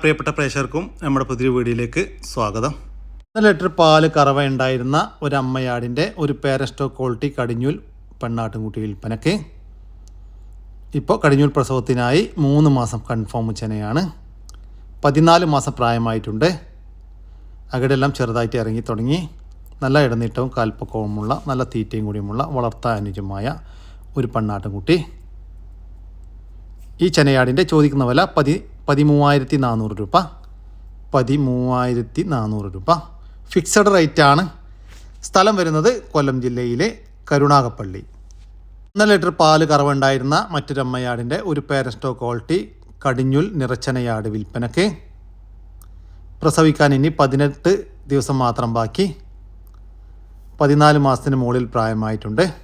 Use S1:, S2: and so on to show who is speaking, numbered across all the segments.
S1: പ്രിയപ്പെട്ട പ്രേക്ഷകർക്കും നമ്മുടെ പുതിയ വീഡിയോയിലേക്ക് സ്വാഗതം. ലിറ്റർ പാൽ കറവ ഉണ്ടായിരുന്ന ഒരു അമ്മയാടിന്റെ ഒരു പേരസ്റ്റോ ക്വാളിറ്റി കടിഞ്ഞൂൽ പെണ്ണാട്ടുംകുട്ടി വിൽപ്പനക്ക്. ഇപ്പോൾ കടിഞ്ഞൂൽ പ്രസവത്തിനായി മൂന്ന് മാസം കൺഫേം ചെനയാണ് പതിനാല് മാസം പ്രായമായിട്ടുണ്ട്. അകിടെല്ലാം ചെറുതായിട്ട് ഇറങ്ങി തുടങ്ങി. നല്ല ഇടനീട്ടവും കാൽപ്പക്കവുമുള്ള നല്ല തീറ്റയും കൂടിയുമുള്ള വളർത്താൻ അനുജമായ ഒരു പെണ്ണാട്ടുംകുട്ടി. ഈ ചെനയാടിന്റെ ചോദിക്കുന്ന വില പതി പതിമൂവായിരത്തി നാനൂറ് രൂപ. പതിമൂവായിരത്തി നാനൂറ് രൂപ. ഫിക്സഡ് റേറ്റ് ആണ്. സ്ഥലം വരുന്നത് കൊല്ലം ജില്ലയിലെ കരുണാകപ്പള്ളി ഒന്നര ലിറ്റർ പാൽ കറവുണ്ടായിരുന്ന മറ്റൊരമ്മയാടിന്റെ ഒരു പേരസ്റ്റോ ക്വാളിറ്റി കടിഞ്ഞുൽ നിറച്ചനയാട് വിൽപ്പനക്ക്. പ്രസവിക്കാൻ ഇനി പതിനെട്ട് ദിവസം മാത്രം ബാക്കി. പതിനാല് മാസത്തിന് മുകളിൽ പ്രായമായിട്ടുണ്ട്.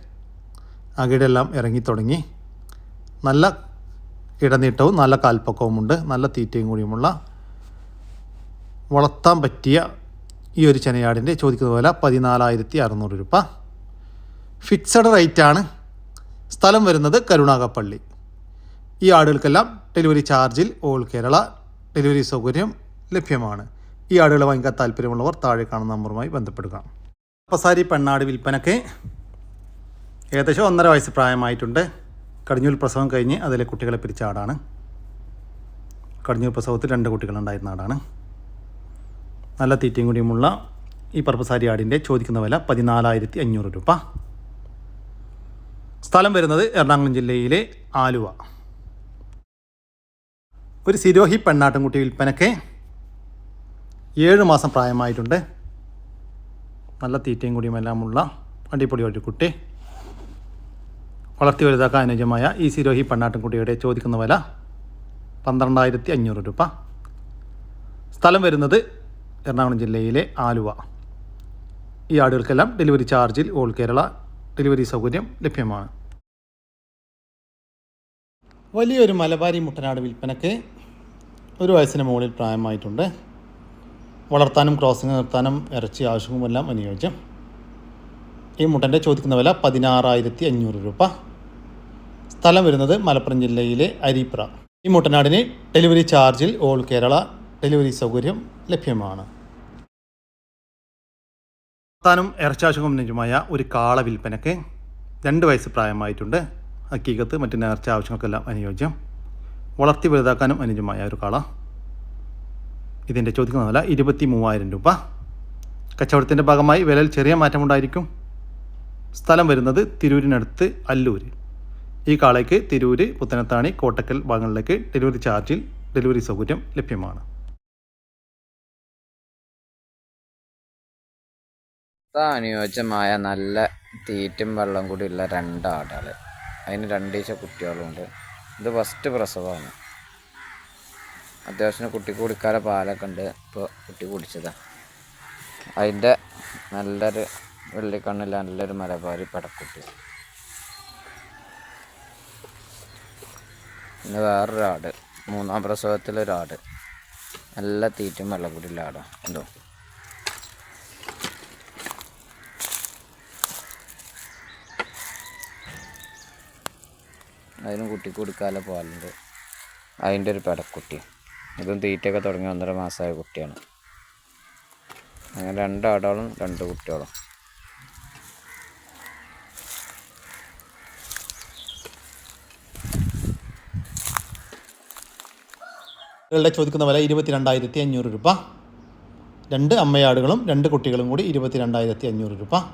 S1: അകിടെല്ലാം ഇറങ്ങിത്തുടങ്ങി. നല്ല ഇടനീട്ടവും നല്ല കാൽപ്പക്കവുമുണ്ട്. നല്ല തീറ്റയും കൂടിയുമുള്ള വളർത്താൻ പറ്റിയ ഈ ഒരു ചെനയാടിന്റെ ചോദിക്കുന്ന വില പതിനാലായിരത്തി അറുന്നൂറ് രൂപ. ഫിക്സഡ് റേറ്റാണ്. സ്ഥലം വരുന്നത് കരുണാകപ്പള്ളി ഈ ആടുകൾക്കെല്ലാം ഡെലിവറി ചാർജിൽ ഓൾ കേരള ഡെലിവറി സൗകര്യം ലഭ്യമാണ്. ഈ ആടുകളെ വാങ്ങിക്കാൻ താല്പര്യമുള്ളവർ താഴെ കാണുന്ന നമ്പറുമായി ബന്ധപ്പെടുക. പസാരി പെണ്ണാട് വിൽപ്പനയ്ക്ക് ഏകദേശം ഒന്നര വയസ്സ് പ്രായമായിട്ടുണ്ട്. കടിഞ്ഞൂൽ പ്രസവം കഴിഞ്ഞ് അതിലെ കുട്ടികളെ പിരിച്ച ആടാണ്. കടിഞ്ഞൂൽ പ്രസവത്തിൽ രണ്ട് കുട്ടികളുണ്ടായിരുന്ന ആടാണ്. നല്ല തീറ്റയും കൂടിയുമുള്ള ഈ പർപ്പസാരി ആടിന്റെ ചോദിക്കുന്ന വില പതിനാലായിരത്തി അഞ്ഞൂറ് രൂപ. സ്ഥലം വരുന്നത് എറണാകുളം ജില്ലയിലെ ആലുവ. ഒരു സിരോഹി പെണ്ണാട്ടുംകുട്ടി വിൽപ്പനയ്ക്ക് ഏഴ് മാസം പ്രായമായിട്ടുണ്ട്. നല്ല തീറ്റയും കൂടിയുമെല്ലാമുള്ള അടിപൊളി ഒരു കുട്ടി. വളർത്തി വലുതാക്കാൻ അനുയോജ്യമായ ഈ സിരോഹി പെണ്ണാട്ടുംകുട്ടിയുടെ ചോദിക്കുന്ന വില പന്ത്രണ്ടായിരത്തി അഞ്ഞൂറ് രൂപ. സ്ഥലം വരുന്നത് എറണാകുളം ജില്ലയിലെ ആലുവ. ഈ ആടുകൾക്കെല്ലാം ഡെലിവറി ചാർജിൽ ഓൾ കേരള ഡെലിവറി സൗകര്യം ലഭ്യമാണ്. വലിയൊരു മലബാരി മുട്ടനാട് വിൽപ്പനയ്ക്ക് ഒരു വയസ്സിന് മുകളിൽ പ്രായമായിട്ടുണ്ട്. വളർത്താനും ക്രോസിംഗ് നിർത്താനും ഇറച്ചി ആവശ്യവുമെല്ലാം അനുയോജ്യം. ഈ മുട്ടന്റെ ചോദിക്കുന്ന വില പതിനാറായിരത്തി അഞ്ഞൂറ് രൂപ. സ്ഥലം വരുന്നത് മലപ്പുറം ജില്ലയിലെ അരിപ്ര. ഈ മുട്ടനാടിന് ഡെലിവറി ചാർജിൽ ഓൾ കേരള ഡെലിവറി സൗകര്യം ലഭ്യമാണ്. താനും ഇറച്ചാശുഖം നിജമായ ഒരു കാള വിൽപ്പനയ്ക്ക് രണ്ട് വയസ്സ് പ്രായമായിട്ടുണ്ട്. ഹക്കീകത്ത് മറ്റു നേർച്ച ആവശ്യങ്ങൾക്കെല്ലാം അനുയോജ്യം. വളർത്തി വലുതാക്കാനും അനുയോജ്യമായ ഒരു കാള. ഇതിന്റെ ചോദിക്കുന്ന വില ഇരുപത്തി മൂവായിരം രൂപ. കച്ചവടത്തിന്റെ ഭാഗമായി വിലയിൽ ചെറിയ മാറ്റമുണ്ടായിരിക്കും. സ്ഥലം വരുന്നത് തിരൂരിനടുത്ത് അല്ലൂർ ഈ കാളയ്ക്ക് തിരൂര് പുത്തനത്താണി കോട്ടക്കൽ ഭാഗങ്ങളിലേക്ക് ഡെലിവറി ചാർജിൽ ഡെലിവറി സൗകര്യം ലഭ്യമാണ്.
S2: അനുയോജ്യമായ നല്ല തീറ്റും വെള്ളം കൂടി ഉള്ള രണ്ട് ആടുകൾ അതിന് രണ്ടീച്ച കുട്ടികളുണ്ട്. ഇത് ഫസ്റ്റ് പ്രസവമാണ്. അത്യാവശ്യം കുട്ടി കുടിക്കാതെ പാലൊക്കെ ഉണ്ട്. ഇപ്പോൾ കുട്ടി കുടിച്ചതാണ് അതിന്റെ നല്ലൊരു വെള്ളിക്കണ്ണില്ല നല്ലൊരു മലബാരി പടക്കുട്ടി. പിന്നെ വേറൊരു ആട്. മൂന്നാം പ്രസവത്തിലൊരാട് നല്ല തീറ്റും വെള്ളം കൂടി ഉള്ള ആടാ. എന്തോ. അതിനും കുട്ടിക്ക് കൊടുക്കാതെ പാലുണ്ട്. അതിന്റെ ഒരു പെടക്കുട്ടി. ഇതും തീറ്റയൊക്കെ തുടങ്ങി ഒന്നര മാസമായ കുട്ടിയാണ്. അങ്ങനെ രണ്ട് ആടാളും രണ്ട് കുട്ടികളും.
S1: ഇവരുടെ ചോദിക്കുന്ന വില ഇരുപത്തിരണ്ടായിരത്തി അഞ്ഞൂറ് രൂപ. രണ്ട് അമ്മയാടുകളും രണ്ട് കുട്ടികളും കൂടി ഇരുപത്തിരണ്ടായിരത്തി അഞ്ഞൂറ് രൂപ.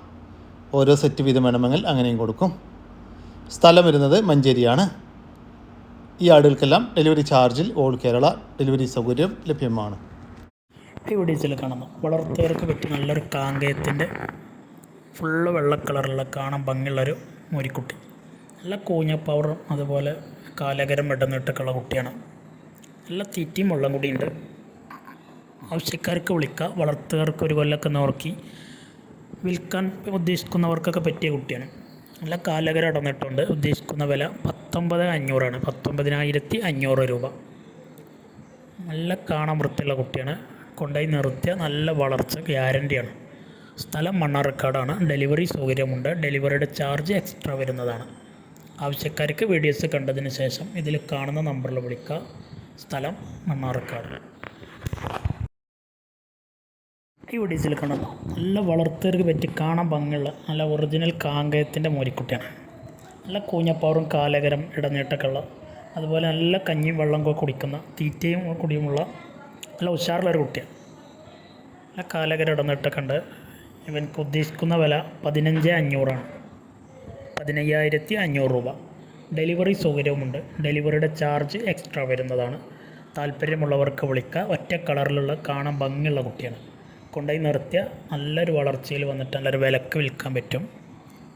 S1: ഓരോ സെറ്റ് വീതം വേണമെങ്കിൽ അങ്ങനെയും കൊടുക്കും. സ്ഥലം വരുന്നത് മഞ്ചേരിയാണ്. ഈ ആടുകൾക്കെല്ലാം ഡെലിവറി ചാർജിൽ ഓൾ കേരള ഡെലിവറി സൗകര്യം ലഭ്യമാണ്.
S3: ഇവിടെ ചില കാണുന്നു. വളർത്തുകാർക്ക് പറ്റിയ നല്ലൊരു കാങ്കയത്തിന്റെ ഫുള്ള് വെള്ള കളറുള്ള കാണാൻ ഭംഗിയുള്ളൊരു മുരിക്കുട്ടി. നല്ല കൂഞ്ഞ പവറും അതുപോലെ കാലകരം ഇടന്നിട്ടൊക്കെയുള്ള കുട്ടിയാണ്. നല്ല തീറ്റയും വെള്ളം കൂടിയുണ്ട് ആവശ്യക്കാർക്ക് വിളിക്കുക വളർത്തുകാർക്ക് ഒരു കൊല്ലമൊക്കെ നോക്കി വിൽക്കാൻ ഉദ്ദേശിക്കുന്നവർക്കൊക്കെ പറ്റിയ കുട്ടിയാണ്. നല്ല കാലകര അടന്നിട്ടുണ്ട് ഉദ്ദേശിക്കുന്ന വില പത്തൊമ്പത് അഞ്ഞൂറാണ് പത്തൊമ്പതിനായിരത്തി അഞ്ഞൂറ് രൂപ. നല്ല കാണാൻ വൃത്തിയുള്ള കുട്ടിയാണ്. കൊണ്ടുപോയി നിർത്തിയ നല്ല വളർച്ച ഗ്യാരന്റിയാണ് സ്ഥലം മണ്ണാർക്കാടാണ്. ഡെലിവറി സൗകര്യമുണ്ട്. ഡെലിവറിയുടെ ചാർജ് എക്സ്ട്രാ വരുന്നതാണ്. ആവശ്യക്കാർക്ക് വീഡിയോസ് കണ്ടതിന് ശേഷം ഇതിൽ കാണുന്ന നമ്പറിൽ വിളിക്കുക സ്ഥലം മണ്ണാർക്കാട്. ഈ വീഡിയോസിൽ കാണാം നല്ല വളർത്തവർക്ക് പറ്റി കാണാൻ ഭംഗിയുള്ള നല്ല ഒറിജിനൽ കാങ്കയത്തിന്റെ മോരിക്കുട്ടിയാണ്. നല്ല കൂഞ്ഞപ്പാറും കാലകരം ഇടനീട്ടക്കുള്ള അതുപോലെ നല്ല കഞ്ഞി വെള്ളം കുടിക്കുന്ന തീറ്റയും കുടിയുമുള്ള നല്ല ഉഷാറുള്ള ഒരു കുട്ടിയാണ്. നല്ല കാലകരം ഇടനീട്ടൊക്കെ ഉണ്ട്. ഇവൻ ഉദ്ദേശിക്കുന്ന വില പതിനഞ്ച് അഞ്ഞൂറാണ്. പതിനയ്യായിരത്തി അഞ്ഞൂറ് രൂപ. ഡെലിവറി സൗകര്യവുമുണ്ട്. ഡെലിവറിയുടെ ചാർജ് എക്സ്ട്രാ വരുന്നതാണ്. താല്പര്യമുള്ളവർക്ക് വിളിക്കുക. ഒറ്റ കളറിലുള്ള കാണാൻ ഭംഗിയുള്ള കുട്ടിയാണ്. കൊണ്ടുപോയി നിർത്തിയ നല്ലൊരു വളർച്ചയിൽ വന്നിട്ട് നല്ലൊരു വിലക്ക് വിൽക്കാൻ പറ്റും.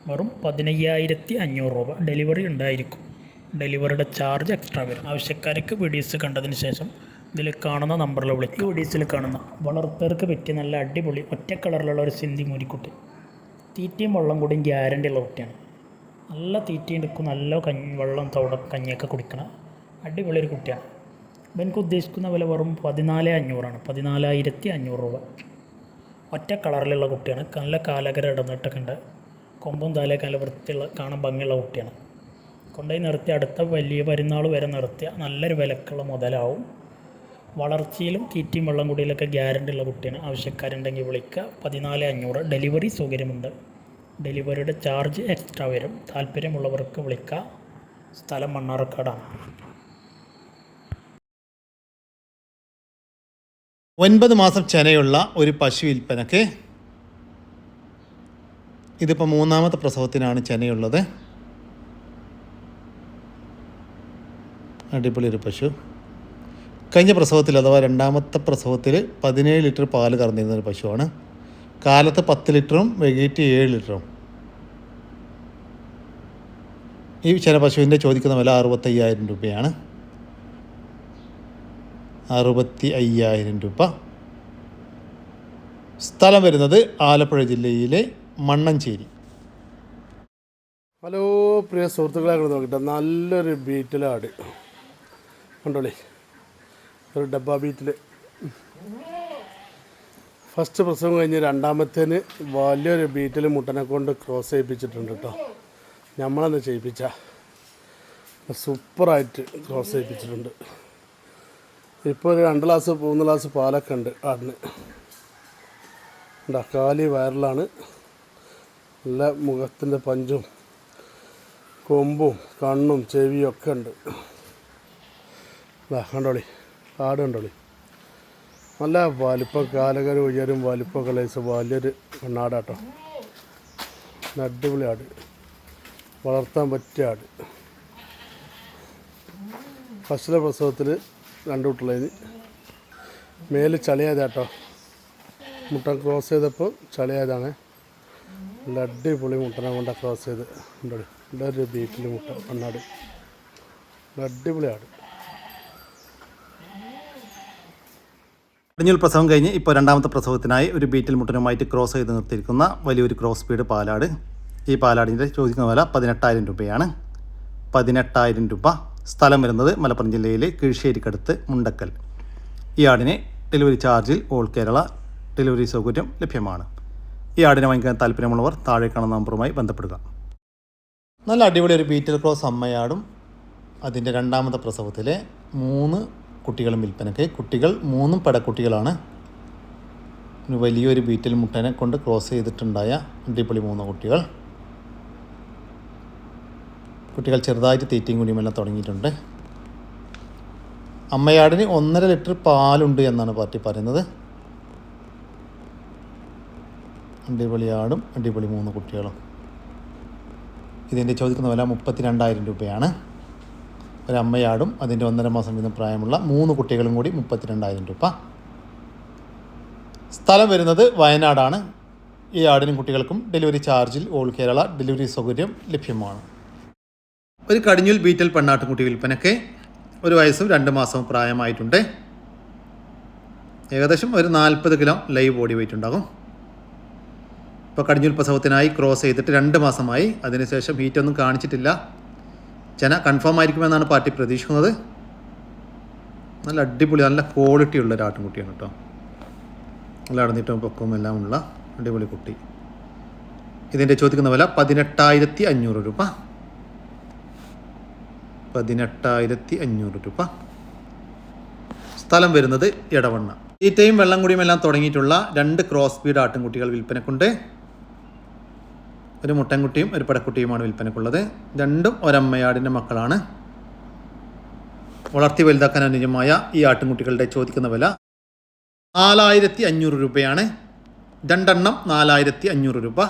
S3: വെറും പതിനയ്യായിരത്തി അഞ്ഞൂറ് രൂപ. ഡെലിവറി ഉണ്ടായിരിക്കും. ഡെലിവറിയുടെ ചാർജ് എക്സ്ട്രാ വരും. ആവശ്യക്കാർക്ക് വീഡിയോസ് കണ്ടതിന് ശേഷം ഇതിൽ കാണുന്ന നമ്പറിൽ വിളിക്കും വീഡിയോസിൽ കാണുന്ന വളർത്തവർക്ക് പറ്റിയ നല്ല അടിപൊളി ഒറ്റ കളറിലുള്ള ഒരു സിന്ധി മൂരിക്കുട്ടി. തീറ്റയും വെള്ളം കൂടിയും ഗ്യാരണ്ടി ഉള്ള കുട്ടിയാണ്. നല്ല തീറ്റയും എടുക്കും നല്ല കഞ്ഞി വെള്ളം തവിട കഞ്ഞിയൊക്കെ കുടിക്കണം. അടിപൊളി ഒരു കുട്ടിയാണ്. അപ്പം എനിക്ക് ഉദ്ദേശിക്കുന്ന വില വെറും പതിനാല് അഞ്ഞൂറാണ്. പതിനാലായിരത്തി അഞ്ഞൂറ് രൂപ. ഒറ്റ കളറിലുള്ള കുട്ടിയാണ്. നല്ല കാലകര ഇടന്നിട്ടൊക്കെ ഉണ്ട്. കൊമ്പും താലയൊക്കെ നല്ല വൃത്തിയുള്ള കാണാൻ ഭംഗിയുള്ള കുട്ടിയാണ്. കൊണ്ടുപോയി നിർത്തി അടുത്ത വലിയ പെരുന്നാൾ വരെ നിർത്തിയ നല്ലൊരു വിലക്കുള്ള മുതലാവും. വളർച്ചയിലും തീറ്റയും വെള്ളം കുടിയിലൊക്കെ ഗ്യാരണ്ടി ഉള്ള കുട്ടിയാണ്. ആവശ്യക്കാരുണ്ടെങ്കിൽ വിളിക്കുക. പതിനാല് അഞ്ഞൂറ്. ഡെലിവറി സൗകര്യമുണ്ട്. ഡെലിവറിയുടെ ചാർജ് എക്സ്ട്രാ വരും. താല്പര്യമുള്ളവർക്ക് വിളിക്കുക സ്ഥലം മണ്ണാർക്കാടാണ്.
S1: ഒൻപത് മാസം ചെനയുള്ള ഒരു പശു വിൽപ്പനക്ക് ഇതിപ്പോൾ മൂന്നാമത്തെ പ്രസവത്തിനാണ് ചെനയുള്ളത്. അടിപൊളി ഒരു പശു. കഴിഞ്ഞ പ്രസവത്തിൽ അഥവാ രണ്ടാമത്തെ പ്രസവത്തിൽ പതിനേഴ് ലിറ്റർ പാൽ കറന്നിരുന്ന ഒരു പശുവാണ്. കാലത്ത് പത്ത് ലിറ്ററും വൈകിട്ട് ഏഴ് ലിറ്ററും. ഈ ചില പശുവിന്റെ ചോദിക്കുന്ന വില അറുപത്തയ്യായിരം രൂപയാണ്. അറുപത്തി അയ്യായിരം രൂപ. സ്ഥലം വരുന്നത് ആലപ്പുഴ ജില്ലയിലെ മണ്ണഞ്ചേരി.
S4: ഹലോ പ്രിയ സുഹൃത്തുക്കളെ കൂടെ നോക്കട്ടെ. നല്ലൊരു ബീറ്റിലാട്. കണ്ടോളി? ഒരു ഡബ്ബ ബീറ്റിൽ ഫസ്റ്റ് പ്രസവം കഴിഞ്ഞ് രണ്ടാമത്തേന് വലിയൊരു ബീറ്റിൽ മുട്ടനെ കൊണ്ട് ക്രോസ് ചെയ്യിപ്പിച്ചിട്ടുണ്ട് കേട്ടോ. നമ്മളെന്ന് ചെയ്യിപ്പിച്ച സൂപ്പറായിട്ട് ക്രോസ് ചെയ്യിപ്പിച്ചിട്ടുണ്ട്. ഇപ്പോൾ ഒരു രണ്ട് ഗ്ലാസ് മൂന്ന് ഗ്ലാസ് പാലൊക്കെ ഉണ്ട് ആടിന് ഉണ്ടാ കാലി വയറിലാണ്. നല്ല മുഖത്തിന്റെ പഞ്ചും കൊമ്പും കണ്ണും ചെവിയും ഒക്കെ ഉണ്ട്. കണ്ടോളി ആട് കണ്ടോളി. നല്ല വലിപ്പം കാലകര ഉയരും വലിപ്പമൊക്കെ ലൈസ് വലിയൊരു കണ്ണാടാട്ടോ അടിപൊളി ആട്. വളർത്താൻ പറ്റിയ ആട്. ഫസ്റ്റിലെ പ്രസവത്തിൽ രണ്ട് മേലെ മേൽ ചളിയായതാട്ടോ. മുട്ടൻ ക്രോസ് ചെയ്തപ്പോൾ ചളിയായതാണ്. നല്ല അടിപൊളി മുട്ടനെ കൊണ്ട് ക്രോസ് ചെയ്ത്. ഉണ്ടോളി നല്ലൊരു ബീറ്റിൽ മുട്ട കണ്ണാട്. അടിപൊളി ആട്.
S1: കടിഞ്ഞൂൽ പ്രസവം കഴിഞ്ഞ് ഇപ്പോൾ രണ്ടാമത്തെ പ്രസവത്തിനായി ഒരു ബീറ്റിൽ മുട്ടനുമായിട്ട് ക്രോസ് ചെയ്ത് നിർത്തിയിരിക്കുന്ന വലിയൊരു ക്രോസ് സ്പീഡ് പാലാട്. ഈ പാലാടിന്റെ ചോദിക്കുന്ന വില പതിനെട്ടായിരം രൂപയാണ്. പതിനെട്ടായിരം രൂപ സ്ഥലം വരുന്നത് മലപ്പുറം ജില്ലയിലെ കീഴ്ശ്ശേരിക്കടുത്ത് മുണ്ടക്കൽ. ഈ ആടിന് ഡെലിവറി ചാർജിൽ ഓൾ കേരള ഡെലിവറി സൗകര്യം ലഭ്യമാണ്. ഈ ആടിനെ വാങ്ങിക്കാൻ താല്പര്യമുള്ളവർ താഴെ കാണുന്ന നമ്പറുമായി ബന്ധപ്പെടുക. നല്ല അടിപൊളി ഒരു ബീറ്റൽ ക്രോസ് അമ്മയാടും അതിന്റെ രണ്ടാമത്തെ പ്രസവത്തിലെ മൂന്ന് കുട്ടികളും വിൽപ്പനയ്ക്ക്. കുട്ടികൾ മൂന്നും പടക്കുട്ടികളാണ്. വലിയൊരു ബീറ്റൽ മുട്ടനെ കൊണ്ട് ക്രോസ് ചെയ്തിട്ടുണ്ടായ അടിപൊളി മൂന്ന് കുട്ടികൾ. കുട്ടികൾ ചെറുതായിട്ട് തീറ്റയും കുടിയുമെല്ലാം തുടങ്ങിയിട്ടുണ്ട്. അമ്മയാടിന് ഒന്നര ലിറ്റർ പാലുണ്ട് എന്നാണ് പാർട്ടി പറയുന്നത്. അടിപൊളി ആടും അടിപൊളി മൂന്ന് കുട്ടികളും. ഇതിന്റെ ചോദിക്കുന്ന വില മുപ്പത്തി രണ്ടായിരം രൂപയാണ്. ഒരമ്മയാടും അതിന്റെ ഒന്നര മാസം വീതം പ്രായമുള്ള മൂന്ന് കുട്ടികളും കൂടി മുപ്പത്തിരണ്ടായിരം രൂപ. സ്ഥലം വരുന്നത് വയനാടാണ്. ഈ ആടിനും കുട്ടികൾക്കും ഡെലിവറി ചാർജിൽ ഓൾ കേരള ഡെലിവറി സൗകര്യം ലഭ്യമാണ്. ഒരു കടിഞ്ഞൂൽ ബീറ്റൽ പെണ്ണാട്ടുംകുട്ടി വിൽപ്പനയ്ക്ക് ഒരു വയസ്സും രണ്ട് മാസവും പ്രായമായിട്ടുണ്ട്. ഏകദേശം ഒരു നാൽപ്പത് കിലോ ലൈവ് ബോഡി വെയിറ്റ് ഉണ്ടാകും. ഇപ്പോൾ കടിഞ്ഞൂൽ പ്രസവത്തിനായി ക്രോസ് ചെയ്തിട്ട് രണ്ട് മാസമായി. അതിനുശേഷം ഹീറ്റൊന്നും കാണിച്ചിട്ടില്ല. ചെന കൺഫേം ആയിരിക്കുമെന്നാണ് പാർട്ടി പ്രതീക്ഷിക്കുന്നത്. നല്ല അടിപൊളി നല്ല ക്വാളിറ്റി ഉള്ള ഒരു ആട്ടിൻകുട്ടിയാണ് കേട്ടോ നല്ല അടന്നിട്ടും പൊക്കവും എല്ലാം ഉള്ള അടിപൊളി കുട്ടി. ഇതിന്റെ ചോദിക്കുന്ന വില പതിനെട്ടായിരത്തി അഞ്ഞൂറ് രൂപ. പതിനെട്ടായിരത്തി അഞ്ഞൂറ് രൂപ. സ്ഥലം വരുന്നത് ഇടവണ്ണ തീറ്റയും വെള്ളം കുടിയും എല്ലാം തുടങ്ങിയിട്ടുള്ള രണ്ട് ക്രോസ് ബീഡ് ആട്ടിൻകുട്ടികൾ വിൽപ്പനക്കുണ്ട്. ഒരു മുട്ടൻകുട്ടിയും ഒരു പടക്കുട്ടിയുമാണ് വിൽപ്പനക്കുള്ളത്. രണ്ടും ഒരമ്മയാടിന്റെ മക്കളാണ്. വളർത്തി വലുതാക്കാൻ അനുയോജ്യമായ ഈ ആട്ടിൻകുട്ടികളുടെ ചോദിക്കുന്ന വില നാലായിരത്തി അഞ്ഞൂറ് രൂപയാണ്. രണ്ടെണ്ണം നാലായിരത്തി അഞ്ഞൂറ് രൂപ.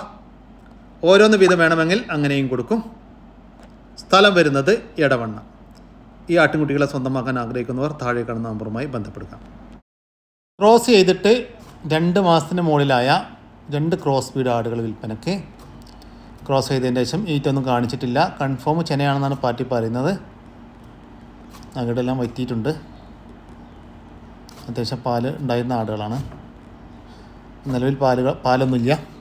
S1: ഓരോന്ന് വീതം വേണമെങ്കിൽ അങ്ങനെയും കൊടുക്കും. സ്ഥലം വരുന്നത് എടവണ്ണ. ഈ ആട്ടിൻകുട്ടികളെ സ്വന്തമാക്കാൻ ആഗ്രഹിക്കുന്നവർ താഴെ കാണുന്ന നമ്പറുമായി ബന്ധപ്പെടുക. ക്രോസ് ചെയ്തിട്ട് രണ്ട് മാസത്തിന് മുകളിലായ രണ്ട് ക്രോസ് ബീഡ് ആടുകൾ വിൽപ്പനയ്ക്ക്. ക്രോസ് ചെയ്തതിന് ശേഷം ഈറ്റൊന്നും കാണിച്ചിട്ടില്ല. കൺഫേം ചെനയാണെന്നാണ് പാർട്ടി പറയുന്നത്. അകടെല്ലാം വറ്റിയിട്ടുണ്ട്. അത്യാവശ്യം പാൽ ഉണ്ടായിരുന്ന ആടുകളാണ്. നിലവിൽ പാലുകൾ പാലൊന്നുമില്ല.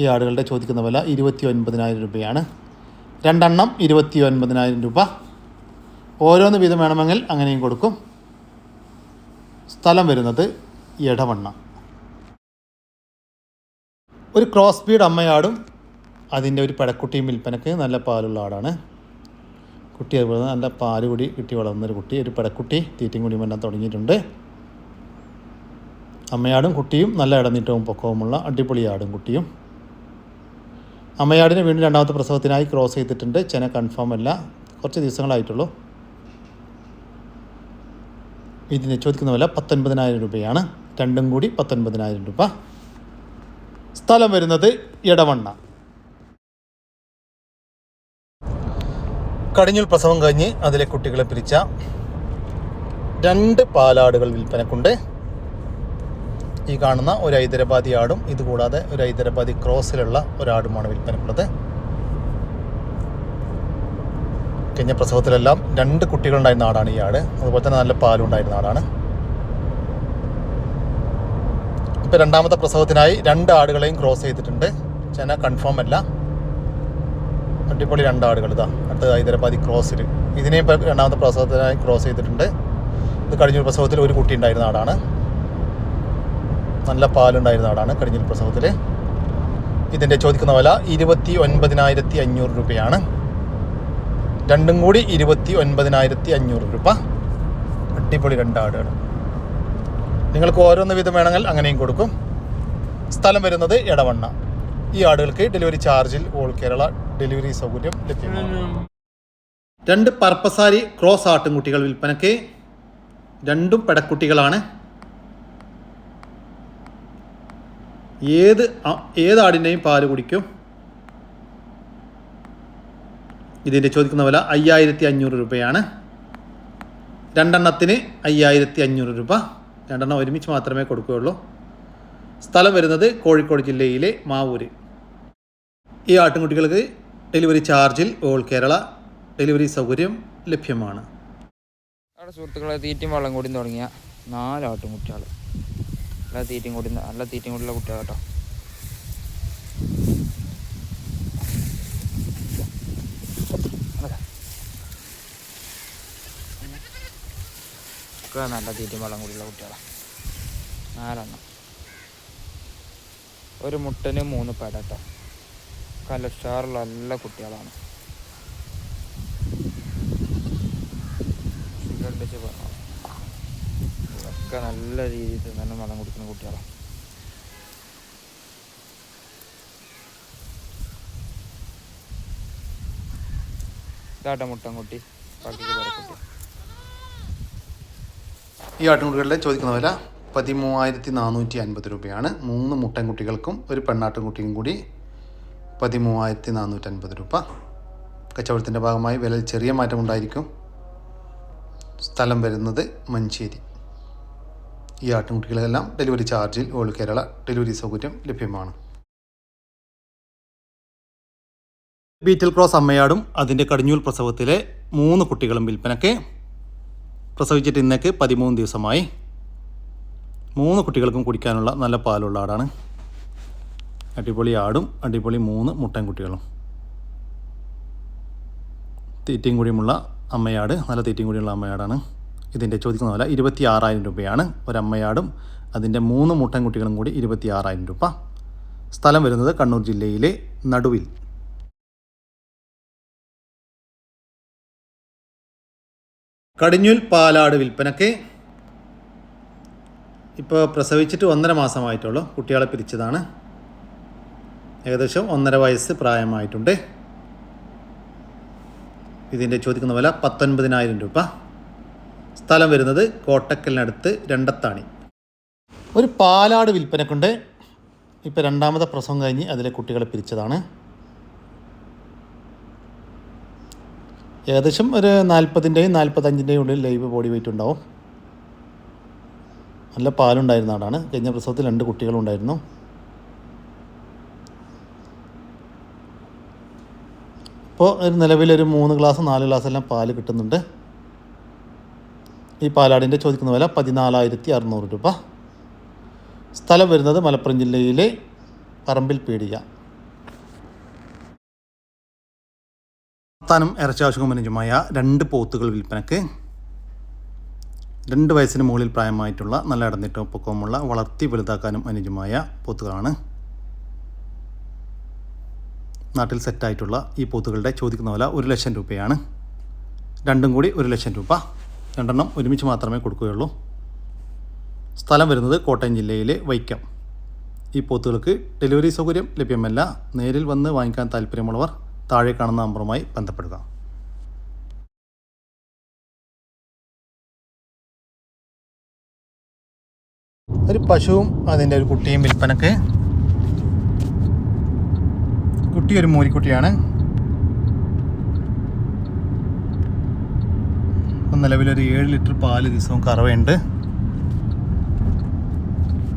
S1: ഈ ആടുകളുടെ ചോദിക്കുന്ന വില ഇരുപത്തി ഒൻപതിനായിരം രൂപയാണ്. രണ്ടെണ്ണം ഇരുപത്തി ഒൻപതിനായിരം രൂപ. ഓരോന്ന് വീതം വേണമെങ്കിൽ അങ്ങനെയും കൊടുക്കും. സ്ഥലം വരുന്നത് എടവണ്ണ. ഒരു ക്രോസ് ബീഡ് അമ്മയാടും അതിന്റെ ഒരു പടക്കുട്ടിയും വിൽപ്പനക്ക് നല്ല പാലുള്ള ആടാണ്. കുട്ടി അതുപോലെ നല്ല പാൽ കൂടി കിട്ടി വളർന്നൊരു കുട്ടി ഒരു പടക്കുട്ടി തീറ്റയും കൂടി എല്ലാം തുടങ്ങിയിട്ടുണ്ട്. അമ്മയാടും കുട്ടിയും നല്ല ഇടനീട്ടവും പൊക്കവുമുള്ള അടിപൊളി ആടും കുട്ടിയും. അമ്മയാടിന് വീണ്ടും രണ്ടാമത്തെ പ്രസവത്തിനായി ക്രോസ് ചെയ്തിട്ടുണ്ട്. ചെന കൺഫേം അല്ല. കുറച്ച് ദിവസങ്ങളായിട്ടുള്ളൂ. ഇതിന് ചോദിക്കുന്ന വില പത്തൊൻപതിനായിരം രൂപയാണ്. രണ്ടും കൂടി പത്തൊൻപതിനായിരം രൂപ. സ്ഥലം വരുന്നത് ഇടവണ്ണ കടിഞ്ഞൂൽ പ്രസവം കഴിഞ്ഞ് അതിലെ കുട്ടികളെ പിരിച്ച രണ്ട് പാലാടുകൾ വിൽപ്പനക്കുണ്ട്. ഈ കാണുന്ന ഒരു ഹൈദരാബാദി ആടും ഇതുകൂടാതെ ഒരു ഹൈദരാബാദി ക്രോസിലുള്ള ഒരാടുമാണ് വിൽപ്പനക്കുള്ളത് കഴിഞ്ഞ പ്രസവത്തിലെല്ലാം രണ്ട് കുട്ടികളുണ്ടായിരുന്ന ആടാണ് ഈ ആട്. അതുപോലെ തന്നെ നല്ല പാലും ഉണ്ടായിരുന്ന ആടാണ് ഇപ്പം രണ്ടാമത്തെ പ്രസവത്തിനായി രണ്ട് ആടുകളെയും ക്രോസ് ചെയ്തിട്ടുണ്ട്. ചെന കൺഫേം അല്ല. അടിപൊളി രണ്ട് ആടുകൾ ഇതാ. അടുത്ത ഹൈദരാബാദി ക്രോസിൽ. ഇതിനെയും ഇപ്പം രണ്ടാമത്തെ പ്രസവത്തിനായി ക്രോസ് ചെയ്തിട്ടുണ്ട്. ഇത് കഴിഞ്ഞ പ്രസവത്തിൽ ഒരു കുട്ടി ഉണ്ടായിരുന്ന ആടാണ്. നല്ല പാലുണ്ടായിരുന്ന ആടാണ് കഴിഞ്ഞ പ്രസവത്തിൽ ഇതിന്റെ ചോദിക്കുന്ന വില ഇരുപത്തി ഒൻപതിനായിരത്തി അഞ്ഞൂറ് രൂപയാണ്. രണ്ടും കൂടി ഇരുപത്തി ഒൻപതിനായിരത്തി അഞ്ഞൂറ് രൂപ. അടിപൊളി രണ്ട് ആടുകൾ നിങ്ങൾക്ക് ഓരോന്ന് വീതം വേണമെങ്കിൽ അങ്ങനെയും കൊടുക്കും. സ്ഥലം വരുന്നത് ഇടവണ്ണ ഈ ആടുകൾക്ക് ഡെലിവറി ചാർജിൽ ഓൾ കേരള ഡെലിവറി സൗകര്യം ലഭ്യമാണ്. രണ്ട് പർപ്പസാരി ക്രോസ് ആട്ടുംകുട്ടികൾ വിൽപ്പനയ്ക്ക്. രണ്ടും പെടക്കുട്ടികളാണ്. ഏത് ഏതാടിന്റെയും പാൽ കുടിക്കും? ഇതിന്റെ ചോദിക്കുന്ന വില അയ്യായിരത്തി അഞ്ഞൂറ് രൂപയാണ്. രണ്ടെണ്ണത്തിന് അയ്യായിരത്തി അഞ്ഞൂറ് രൂപ. രണ്ടെണ്ണം ഒരുമിച്ച് മാത്രമേ കൊടുക്കുകയുള്ളൂ. സ്ഥലം വരുന്നത് കോഴിക്കോട് ജില്ലയിലെ മാവൂര്. ഈ ആട്ടിൻകുട്ടികൾക്ക് ഡെലിവറി ചാർജിൽ ഓൾ കേരള ഡെലിവറി സൗകര്യം ലഭ്യമാണ്.
S2: സുഹൃത്തുക്കളെ തീറ്റയും വള്ളം കൂടി തുടങ്ങിയ നാല് നല്ല തീറ്റയും കൂടി നല്ല തീറ്റയും കൂടിയുള്ള കുട്ടികൾ കേട്ടോ. നല്ല തീറ്റയും വെള്ളം കൂടിയുള്ള കുട്ടികളാണ് നാലെണ്ണം. ഒരു മുട്ടന് മൂന്ന് പേട കേട്ടോ. നല്ല നല്ല കുട്ടികളാണ്. കണ്ടിച്ച് പറഞ്ഞു ഇതൊക്കെ നല്ല രീതിയിൽ തന്നെ മതം കൊടുക്കുന്ന കുട്ടികളാണ് ഇതാട്ട മുട്ടൻകുട്ടി പേരക്കുട്ടി
S1: ഈ ആട്ടിൻകുട്ടികളുടെ ചോദിക്കുന്ന വില പതിമൂവായിരത്തി നാനൂറ്റി അൻപത് രൂപയാണ്. മൂന്ന് മുട്ടൻകുട്ടികൾക്കും ഒരു പെണ്ണാട്ടിൻകുട്ടിയും കൂടി പതിമൂവായിരത്തി നാനൂറ്റി അൻപത് രൂപ. കച്ചവടത്തിന്റെ ഭാഗമായി വിലയിൽ ചെറിയ മാറ്റമുണ്ടായിരിക്കും. സ്ഥലം വരുന്നത് മഞ്ചേരി. ഈ ആട്ടിൻകുട്ടികളെല്ലാം ഡെലിവറി ചാർജിൽ ഓൾ കേരള ഡെലിവറി സൗകര്യം ലഭ്യമാണ്. ബീറ്റൽ ക്രോസ് അമ്മയാടും അതിന്റെ കടിഞ്ഞൂൽ പ്രസവത്തിലെ മൂന്ന് കുട്ടികളും വിൽപ്പനയ്ക്ക് പ്രസവിച്ചിട്ട് ഇന്നേക്ക് പതിമൂന്ന് ദിവസമായി. മൂന്ന് കുട്ടികൾക്കും കുടിക്കാനുള്ള നല്ല പാലുള്ള ആടാണ്. അടിപൊളി ആടും അടിപൊളി മൂന്ന് മുട്ടൻ കുട്ടികളും. തീറ്റയും കൂടിയുമുള്ള അമ്മയാട് നല്ല തീറ്റയും കൂടിയുള്ള അമ്മയാടാണ്. ഇതിന്റെ ചോദിക്കുന്ന വില ഇരുപത്തി ആറായിരം രൂപയാണ് ഒരമ്മയാടും. അതിന്റെ മൂന്ന് മുട്ടൻകുട്ടികളും കൂടി ഇരുപത്തി ആറായിരം രൂപ. സ്ഥലം വരുന്നത് കണ്ണൂർ ജില്ലയിലെ നടുവിൽ. കടിഞ്ഞൂൽ പാലാട് വിൽപ്പനക്ക് ഇപ്പോൾ പ്രസവിച്ചിട്ട് ഒന്നര മാസമായിട്ടുള്ളൂ. കുട്ടികളെ പിരിച്ചതാണ്. ഏകദേശം ഒന്നര വയസ്സ് പ്രായമായിട്ടുണ്ട്. ഇതിന്റെ ചോദിക്കുന്ന വില പത്തൊൻപതിനായിരം രൂപ. സ്ഥലം വരുന്നത് കോട്ടക്കലിനടുത്ത് രണ്ടത്താണി. ഒരു പാലാട് വിൽപ്പനക്കുണ്ട് ഇപ്പോൾ രണ്ടാമത്തെ പ്രസവം കഴിഞ്ഞ് അതിലെ കുട്ടികളെ പിരിച്ചതാണ്. ഏകദേശം ഒരു നാൽപ്പതിന്റെയും നാൽപ്പത്തഞ്ചിന്റെയും ഉള്ളിൽ ലൈവ് ബോഡി വെയിറ്റ് ഉണ്ടാവും. നല്ല പാലുണ്ടായിരുന്ന ആടാണ് കഴിഞ്ഞ പ്രസവത്തിൽ രണ്ട് കുട്ടികളുണ്ടായിരുന്നു ഇപ്പോൾ ഒരു നിലവിലൊരു മൂന്ന് ഗ്ലാസ് നാല് ഗ്ലാസ് എല്ലാം പാൽ കിട്ടുന്നുണ്ട്. ഈ പാലാടിന്റെ ചോദിക്കുന്ന വില പതിനാലായിരത്തി അറുന്നൂറ് രൂപ. സ്ഥലം വരുന്നത് മലപ്പുറം ജില്ലയിലെ പറമ്പിൽ പീടിക. സ്ഥാനം ഇറച്ചാവശ്യകമനുജമായ രണ്ട് പോത്തുകൾ വിൽപ്പനക്ക്. രണ്ട് വയസ്സിന് മുകളിൽ പ്രായമായിട്ടുള്ള നല്ല ഇടന്നിട്ടും പൊക്കവുമുള്ള വളർത്തി വലുതാക്കാനും അനുജമായ പോത്തുകളാണ്. നാട്ടിൽ സെറ്റായിട്ടുള്ള ഈ പോത്തുകളുടെ ചോദിക്കുന്ന വില ഒരു ലക്ഷം രൂപയാണ്. രണ്ടും കൂടി ഒരു ലക്ഷം രൂപ. രണ്ടെണ്ണം ഒരുമിച്ച് മാത്രമേ കൊടുക്കുകയുള്ളൂ. സ്ഥലം വരുന്നത് കോട്ടയം ജില്ലയിലെ വൈക്കം. ഈ പോത്തുകൾക്ക് ഡെലിവറി സൗകര്യം ലഭ്യമല്ല. നേരിൽ വന്ന് വാങ്ങിക്കാൻ താല്പര്യമുള്ളവർ താഴെ കാണുന്ന നമ്പറുമായി ബന്ധപ്പെടുക. ഒരു പശുവും അതിന്റെ ഒരു കുട്ടിയും വിൽപ്പനക്ക്. കുട്ടി ഒരു മൂരിക്കുട്ടിയാണ്. ഇപ്പം നിലവിലൊരു ഏഴ് ലിറ്റർ പാൽ ദിവസവും കറവയുണ്ട്.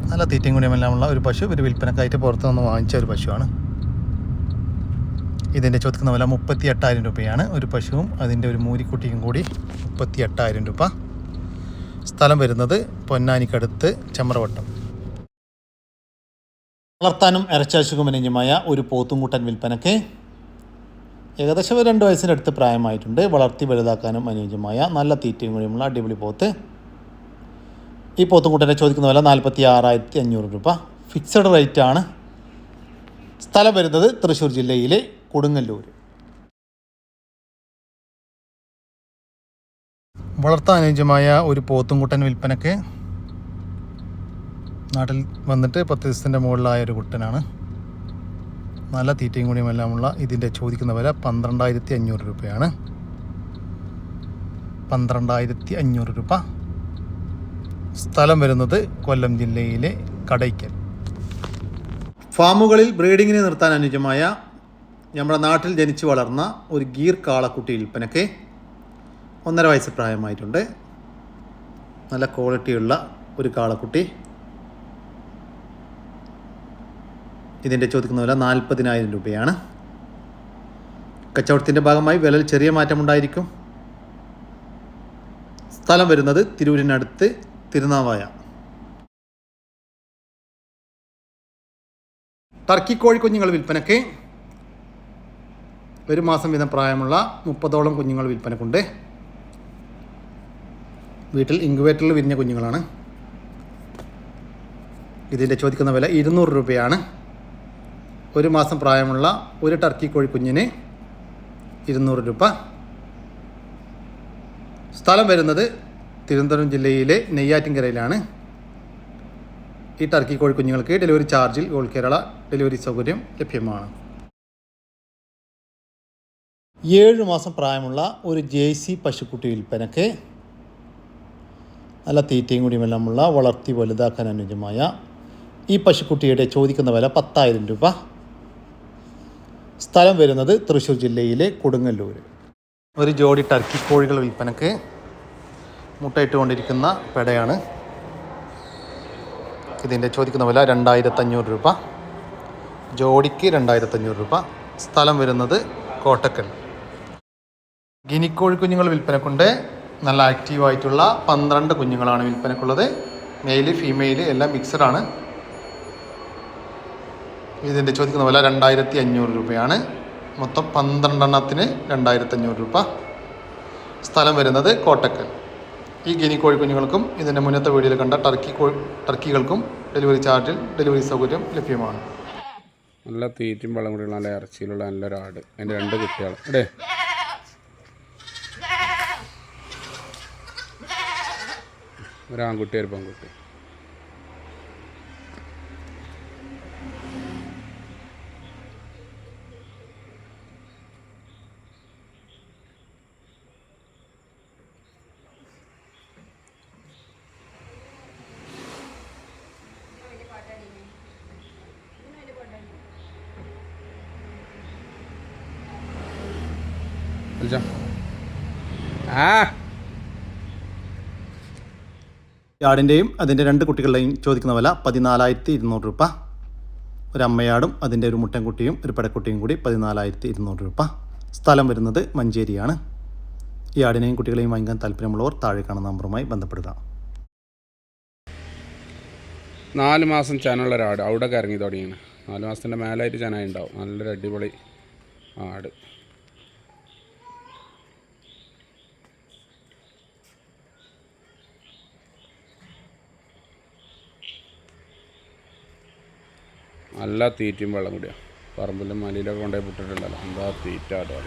S1: നല്ല തീറ്റയും കുടിയുമെല്ലാമുള്ള ഒരു പശു. ഒരു വിൽപ്പനക്കായിട്ട് പുറത്തു നിന്ന് വാങ്ങിച്ച ഒരു പശുവാണ്. ഇതിന്റെ ചോദിക്കുന്ന വില മുപ്പത്തി എട്ടായിരം രൂപയാണ്. ഒരു പശുവും അതിന്റെ ഒരു മൂരിക്കുട്ടിയും കൂടി മുപ്പത്തി എട്ടായിരം രൂപ. സ്ഥലം വരുന്നത് പൊന്നാനിക്കടുത്ത് ചമ്രവട്ടം വളർത്താനും ഇറച്ചാശുഖമനുജമായ ഒരു പോത്തുംകൂട്ടൻ വിൽപ്പനയ്ക്ക് ഏകദേശം രണ്ട് വയസ്സിന്റെ അടുത്ത് പ്രായമായിട്ടുണ്ട്. വളർത്തി വലുതാക്കാനും അനുയോജ്യമായ നല്ല തീറ്റയും കൂടിയുമുള്ള അടിപൊളി പോത്ത്. ഈ പോത്തും പോത്തുംകൂട്ടനെ ചോദിക്കുന്ന വില നാൽപ്പത്തി ആറായിരത്തി അഞ്ഞൂറ് രൂപ. ഫിക്സഡ് റേറ്റ് ആണ്. സ്ഥലം വരുന്നത് തൃശ്ശൂർ ജില്ലയിലെ കൊടുങ്ങല്ലൂർ വളർത്താൻ അനുയോജ്യമായ ഒരു പോത്തും പോത്തുംകുട്ടൻ വിൽപ്പനക്ക് നാട്ടിൽ വന്നിട്ട് പത്ത് ദിവസത്തിന്റെ മുകളിലായ ഒരു കുട്ടനാണ്. നല്ല തീറ്റയും കൂടിയും എല്ലാമുള്ള ഇതിന്റെ ചോദിക്കുന്ന വില പന്ത്രണ്ടായിരത്തി അഞ്ഞൂറ് രൂപയാണ്. പന്ത്രണ്ടായിരത്തി അഞ്ഞൂറ് രൂപ. സ്ഥലം വരുന്നത് കൊല്ലം ജില്ലയിലെ കടയ്ക്കൽ. ഫാമുകളിൽ ബ്രീഡിങ്ങിനെ നിർത്താൻ അനുജമായ നമ്മുടെ നാട്ടിൽ ജനിച്ചു വളർന്ന ഒരു ഗീർ കാളക്കുട്ടി വിൽപ്പനയ്ക്ക് ഒന്നര വയസ്സ് പ്രായമായിട്ടുണ്ട്. നല്ല ക്വാളിറ്റിയുള്ള ഒരു കാളക്കുട്ടി. ഇതിന്റെ ചോദിക്കുന്ന വില നാൽപ്പതിനായിരം രൂപയാണ്. കച്ചവടത്തിന്റെ ഭാഗമായി വിലയിൽ ചെറിയ മാറ്റമുണ്ടായിരിക്കും. സ്ഥലം വരുന്നത് തിരൂരിനടുത്ത് തിരുനാവായ. ടർക്കി കോഴിക്കുഞ്ഞുങ്ങൾ വിൽപ്പനയ്ക്ക് ഒരു മാസം വീതം പ്രായമുള്ള മുപ്പതോളം കുഞ്ഞുങ്ങൾ വിൽപ്പനക്കുണ്ട് വീട്ടിൽ ഇൻക്യുബേറ്ററിൽ വിരിഞ്ഞ കുഞ്ഞുങ്ങളാണ്. ഇതിന്റെ ചോദിക്കുന്ന വില ഇരുന്നൂറ് രൂപയാണ്. ഒരു മാസം പ്രായമുള്ള ഒരു ടർക്കി കോഴി കുഞ്ഞിന് ഇരുന്നൂറ് രൂപ. സ്ഥലം വരുന്നത് തിരുവനന്തപുരം ജില്ലയിലെ നെയ്യാറ്റിൻകരയിലാണ്. ഈ ടർക്കി കോഴി കുഞ്ഞുങ്ങൾക്ക് ഡെലിവറി ചാർജിൽ ഗോൾ കേരള ഡെലിവറി സൗകര്യം ലഭ്യമാണ്. ഏഴ് മാസം പ്രായമുള്ള ഒരു ജെ സി പശുക്കുട്ടി വിൽപ്പനയ്ക്ക് നല്ല തീറ്റയും കൂടിയുമെല്ലാമുള്ള വളർത്തി വലുതാക്കാൻ അനുയോജ്യമായ ഈ പശുക്കുട്ടിയുടെ ചോദിക്കുന്ന വില പത്തായിരം രൂപ. സ്ഥലം വരുന്നത് തൃശ്ശൂർ ജില്ലയിലെ കൊടുങ്ങല്ലൂർ ഒരു ജോഡി ടർക്കി കോഴികൾ വിൽപ്പനക്ക് മുട്ടയിട്ടുകൊണ്ടിരിക്കുന്ന പെടയാണ്. ഇതിന്റെ ചോദിക്കുന്ന വില രണ്ടായിരത്തഞ്ഞൂറ് രൂപ. ജോഡിക്ക് രണ്ടായിരത്തഞ്ഞൂറ് രൂപ. സ്ഥലം വരുന്നത് കോട്ടക്കൽ. ഗിനിക്കോഴി കുഞ്ഞുങ്ങൾ വിൽപ്പനക്കുണ്ട്. നല്ല ആക്റ്റീവായിട്ടുള്ള പന്ത്രണ്ട് കുഞ്ഞുങ്ങളാണ് വിൽപ്പനക്കുള്ളത്. മെയിൽ ഫീമെയിൽ എല്ലാം മിക്സഡാണ് ഇതിന്റെ ചോദിക്കുന്ന വില രണ്ടായിരത്തി അഞ്ഞൂറ് രൂപയാണ്. മൊത്തം പന്ത്രണ്ടെണ്ണത്തിന് രണ്ടായിരത്തി അഞ്ഞൂറ് രൂപ. സ്ഥലം വരുന്നത് കോട്ടക്കൽ. ഈ ഗിനി കോഴിക്കുഞ്ഞുങ്ങൾക്കും ഇതിന്റെ മുന്നത്തെ വീഡിയോയിൽ കണ്ട ടർക്കി ടർക്കികൾക്കും ഡെലിവറി ചാർജിൽ ഡെലിവറി സൗകര്യം ലഭ്യമാണ്.
S5: നല്ല തീറ്റും വെള്ളം കൂടിയുള്ള നല്ല ഇറച്ചിയിലുള്ള നല്ലൊരു ആട്. അതിന്റെ രണ്ട് കുട്ടികൾ. അല്ലേ ഒരു ആൺകുട്ടി ഒരു പെൺകുട്ടി. വിളിച്ചോ. ആ.
S1: ആടിന്റെയും അതിന്റെ രണ്ട് കുട്ടികളുടെയും ചോദിക്കുന്ന വില പതിനാലായിരത്തി ഇരുന്നൂറ് രൂപ. ഒരു അമ്മയാടും അതിന്റെ ഒരു മുട്ടൻകുട്ടിയും ഒരു പെടക്കുട്ടിയും കൂടി പതിനാലായിരത്തി ഇരുന്നൂറ് രൂപ. സ്ഥലം വരുന്നത് മഞ്ചേരിയാണ്. ഈ ആടിനെയും കുട്ടികളെയും വാങ്ങിക്കാൻ താല്പര്യമുള്ളവർ താഴെ കാണുന്ന നമ്പറുമായി ബന്ധപ്പെടുക.
S5: നാല് മാസം ചനുള്ള ഒരാട്. അവിടെയൊക്കെ ഇറങ്ങി തുടങ്ങിയാണ്. നാല് മാസത്തിന്റെ മേലായിട്ട് ചനായി ഉണ്ടാവും നല്ലൊരു അടിപൊളി ആട്. നല്ല തീറ്റയും വെള്ളം കൂടിയാണ് പറമ്പിലും മലയിലൊക്കെ കൊണ്ടുപോയി വിട്ടിട്ടുണ്ടല്ലോ എന്താ തീറ്റ കേട്ടോ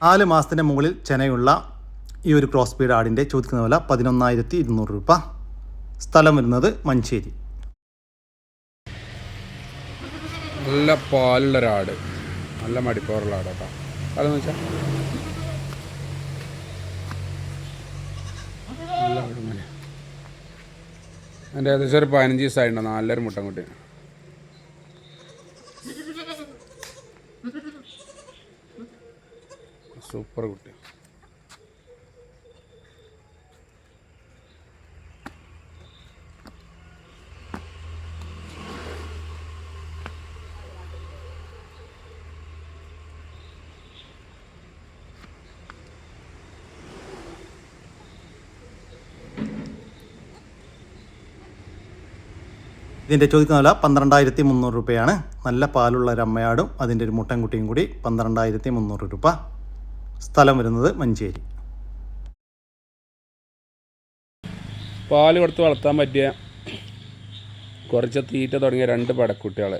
S1: നാല് മാസത്തിന്റെ മുകളിൽ ചെനയുള്ള ഈ ഒരു ക്രോസ് ബീഡ് ആടിന്റെ ചോദിക്കുന്ന വില പതിനൊന്നായിരത്തി ഇരുന്നൂറ് രൂപ. സ്ഥലം വരുന്നത് മഞ്ചേരി.
S5: നല്ല പാലുള്ളൊരാട് നല്ല മടിപ്പവറുള്ള ആട് കേട്ടോ അതെന്ന് വെച്ചാൽ നല്ല ആടുമനെ എന്റെ ഏകദേശം ഒരു പതിനഞ്ച് ദിവസമായിട്ടുണ്ടോ നല്ലൊരു മുട്ടൻകുട്ടി സൂപ്പർ കുട്ടി.
S1: ഇതിന്റെ ചോദിക്കുന്ന വില പന്ത്രണ്ടായിരത്തി മുന്നൂറ് രൂപയാണ്. നല്ല പാലുള്ള ഒരു അമ്മയാടും അതിന്റെ ഒരു മുട്ടൻകുട്ടിയും കൂടി പന്ത്രണ്ടായിരത്തി മുന്നൂറ് രൂപ. സ്ഥലം വരുന്നത് മഞ്ചേരി.
S5: പാൽ കൊടുത്ത് വളർത്താൻ പറ്റിയ കുറച്ച് തീറ്റ തുടങ്ങിയ രണ്ട് പടക്കുട്ടികൾ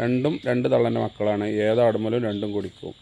S5: രണ്ടും രണ്ട് തള്ളന്റെ മക്കളാണ്. ഏതാടുമ്പോലും രണ്ടും കുടിക്കും.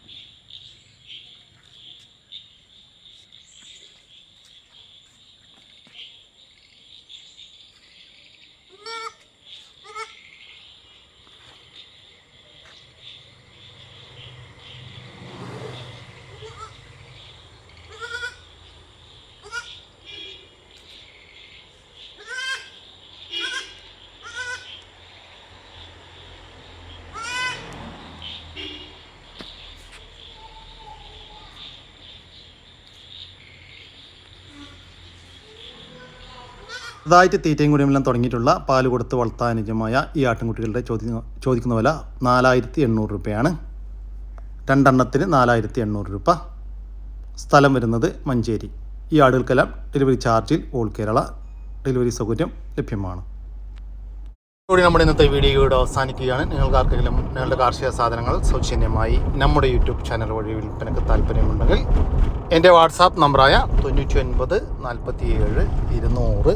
S1: ചെറുതായിട്ട് തീറ്റയും കുടിയുമെല്ലാം തുടങ്ങിയിട്ടുള്ള പാൽ കൊടുത്ത് വളർത്താൻ അനുജമായ ഈ ആട്ടിൻകുട്ടികളുടെ ചോദിക്കുന്ന ചോദിക്കുന്ന വില നാലായിരത്തി എണ്ണൂറ് രൂപയാണ്. രണ്ടെണ്ണത്തിന് നാലായിരത്തി എണ്ണൂറ് രൂപ. സ്ഥലം വരുന്നത് മഞ്ചേരി. ഈ ആടുകൾക്കെല്ലാം ഡെലിവറി ചാർജിൽ ഓൾ കേരള ഡെലിവറി സൗകര്യം ലഭ്യമാണ്. കൂടി നമ്മുടെ ഇന്നത്തെ വീഡിയോ ഇവിടെ അവസാനിക്കുകയാണ്. നിങ്ങൾക്ക് ആർക്കെങ്കിലും നിങ്ങളുടെ കാർഷിക സാധനങ്ങൾ സൗജന്യമായി നമ്മുടെ യൂട്യൂബ് ചാനൽ വഴി വിൽപ്പനക്ക് താല്പര്യമുണ്ടെങ്കിൽ എന്റെ വാട്സാപ്പ് നമ്പറായ തൊണ്ണൂറ്റി ഒൻപത് നാൽപ്പത്തി ഏഴ് ഇരുന്നൂറ്